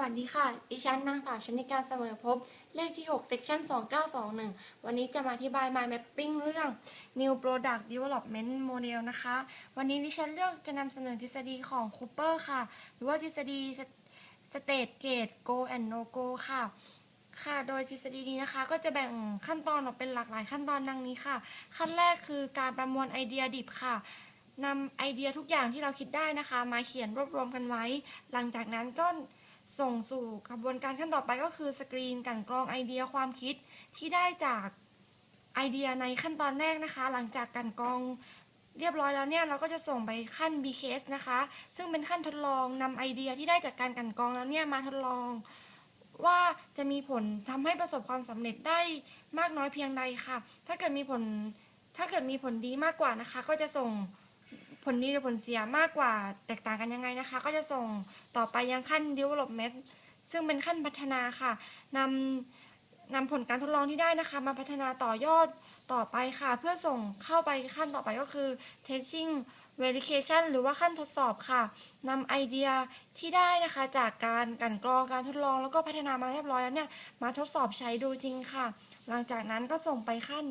วัสดีค่ะ ดิฉันนางสาวชนิการเสมอภพเลขที่ 6 section 2921 วันนี้จะมาอธิบาย mind mapping เรื่อง new product development model นะคะ วันนี้ดิฉันเลือกจะนำเสนอทฤษฎีของ Cooper ค่ะ หรือว่าทฤษฎี state gate go and no go ค่ะ ค่ะ โดยทฤษฎีนี้นะคะ ก็จะแบ่งขั้นตอนออกเป็นหลากหลายขั้นตอนดังนี้ค่ะ ขั้นแรกคือการประมวลไอเดียดิบค่ะนำไอเดียทุกอย่างที่เราคิดได้นะคะ มาเขียนรวบรวมกันไว้ หลังจากนั้นก็ ส่งสู่กระบวนการขั้นต่อไปก็คือสกรีนกันกรองไอเดียความคิดที่ได้จากไอเดียในขั้นตอนแรกนะคะ หลังจากกันกรองเรียบร้อยแล้วเนี่ยเราก็จะส่งไปขั้น BKS นะคะ ซึ่งเป็นขั้นทดลองนำไอเดียที่ได้จากการกันกรองแล้วเนี่ยมาทดลองว่าจะมีผลทำให้ประสบความสำเร็จได้มากน้อยเพียงใดค่ะ ถ้าเกิดมีผลถ้าเกิดมีผลดีมากกว่านะคะ ก็จะส่ง ผลดีหรือผลเสียมากกว่าแตกต่างกันยังไงนะคะ ก็จะส่งต่อไปยังขั้น development ซึ่งเป็นขั้นพัฒนาค่ะนำนำผลการทดลองที่ได้นะคะ มาพัฒนาต่อยอดต่อไปค่ะ เพื่อส่งเข้าไปขั้นต่อไปก็คือ testing verification หรือว่าขั้นทดสอบค่ะนำไอเดียที่ได้นะคะจากการกลันกรองการทดลองแล้วก็พัฒนามาเรียบร้อยแล้วเนี่ยมาทดสอบใช้ดูจริงค่ะ หลังจากนั้นก็ส่งไปขั้น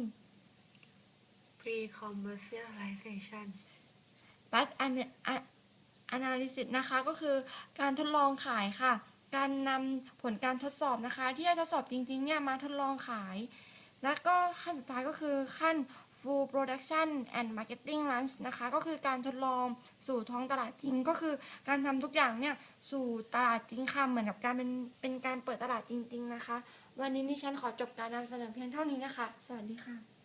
pre-commercialization pre-commercialization Bus Analysis นะคะก็คือการทดลองขายค่ะ การนำผลการทดสอบนะคะ ที่ได้ทดสอบจริงๆเนี่ยมาทดลองขาย แล้วก็ขั้นสุดท้ายก็คือขั้น full production and marketing launch นะคะ ก็คือการทดลองสู่ท้องตลาดจริง ก็คือการทำทุกอย่างเนี่ยสู่ตลาดจริงค่ะเหมือนกับการเป็นเป็นการเปิดตลาดจริง ๆ นะคะ วันนี้ดิฉันขอจบการนำเสนอเพียงเท่านี้นะคะ สวัสดีค่ะ